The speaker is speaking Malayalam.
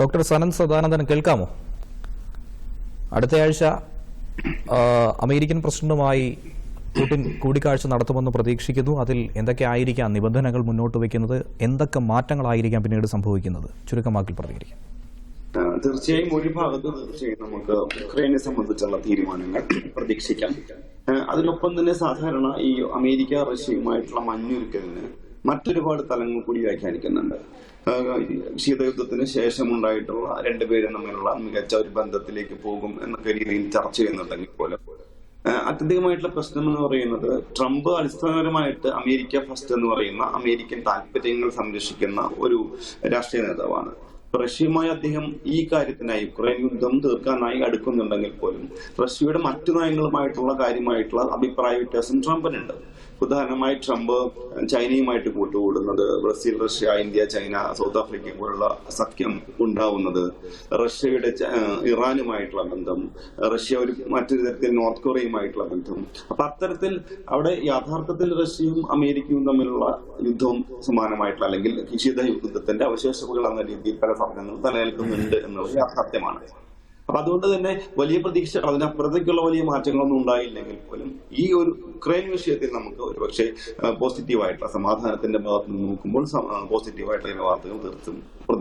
ഡോക്ടർ സനന്ദ് സദാനന്ദൻ കേൾക്കാമോ? അടുത്തയാഴ്ച അമേരിക്കൻ പ്രസിഡന്റുമായി പുടിൻ കൂടിക്കാഴ്ച നടത്തുമെന്ന് പ്രതീക്ഷിക്കുന്നു. അതിൽ എന്തൊക്കെ ആയിരിക്കാം നിബന്ധനകൾ മുന്നോട്ട് വയ്ക്കുന്നത്? എന്തൊക്കെ മാറ്റങ്ങളായിരിക്കാം പിന്നീട് സംഭവിക്കുന്നത്? ചുരുക്കമാക്കി പ്രതികരിക്കാം. തീർച്ചയായും ഒരു ഭാഗത്ത് തീർച്ചയായും നമുക്ക് ഉക്രൈനെ സംബന്ധിച്ചുള്ള തീരുമാനങ്ങൾ പ്രതീക്ഷിക്കാം. അതിനൊപ്പം തന്നെ സാധാരണ ഈ അമേരിക്ക റഷ്യയുമായിട്ടുള്ള മഞ്ഞുരുക്കലിന് മറ്റൊരുപാട് തലങ്ങൾ കൂടി വ്യാഖ്യാനിക്കുന്നുണ്ട്. ശീതയുദ്ധത്തിന് ശേഷം ശേഷമുണ്ടായിട്ടുള്ള രണ്ടുപേരും തമ്മിലുള്ള മികച്ച ഒരു ബന്ധത്തിലേക്ക് പോകും എന്നൊക്കെ രീതിയിൽ ചർച്ച ചെയ്യുന്നുണ്ടെങ്കിൽ പോലും. അത്യധികമായിട്ടുള്ള പ്രശ്നം എന്ന് പറയുന്നത് ട്രംപ് അടിസ്ഥാനപരമായിട്ട് അമേരിക്ക ഫസ്റ്റ് എന്ന് പറയുന്ന അമേരിക്കൻ താല്പര്യങ്ങൾ സംരക്ഷിക്കുന്ന ഒരു രാഷ്ട്രീയ നേതാവാണ്. റഷ്യയുമായി അദ്ദേഹം ഈ കാര്യത്തിനായി യുക്രൈൻ യുദ്ധം തീർക്കാനായി അടുക്കുന്നുണ്ടെങ്കിൽ പോലും റഷ്യയുടെ മറ്റു നയങ്ങളുമായിട്ടുള്ള കാര്യമായിട്ടുള്ള അഭിപ്രായ വ്യത്യാസം ട്രംപിനുണ്ട്. ഉദാഹരണമായി ട്രംപ് ചൈനയുമായിട്ട് കൂട്ടുകൂടുന്നത് Brazil Russia India China South Africa പോലുള്ള സഖ്യം ഉണ്ടാവുന്നത് റഷ്യയുടെ ഇറാനുമായിട്ടുള്ള ബന്ധം റഷ്യ ഒരു മറ്റൊരു തരത്തിൽ നോർത്ത് കൊറിയയുമായിട്ടുള്ള ബന്ധം. അപ്പൊ അത്തരത്തിൽ അവിടെ യാഥാർത്ഥത്തിൽ റഷ്യയും അമേരിക്കയും തമ്മിലുള്ള യുദ്ധവും സമാനമായിട്ടുള്ള അല്ലെങ്കിൽ യുദ്ധത്തിന്റെ അവശേഷങ്ങൾ എന്ന രീതിയിൽ പല സമയങ്ങളും നിലനിൽക്കുന്നുണ്ട് എന്നുള്ളത് യാഥാർത്ഥ്യമാണ്. അപ്പൊ അതുകൊണ്ട് തന്നെ വലിയ പ്രതീക്ഷ അതിനപ്പുറത്തേക്കുള്ള വലിയ മാറ്റങ്ങളൊന്നും ഉണ്ടായില്ലെങ്കിൽ പോലും ഈ ഒരു ഉക്രൈൻ വിഷയത്തിൽ നമുക്ക് ഒരുപക്ഷെ പോസിറ്റീവായിട്ടുള്ള സമാധാനത്തിന്റെ ഭാഗത്ത് നിന്ന് നോക്കുമ്പോൾ പോസിറ്റീവായിട്ടുള്ള വാർത്തകൾ തീർത്തും പ്രതീക്ഷ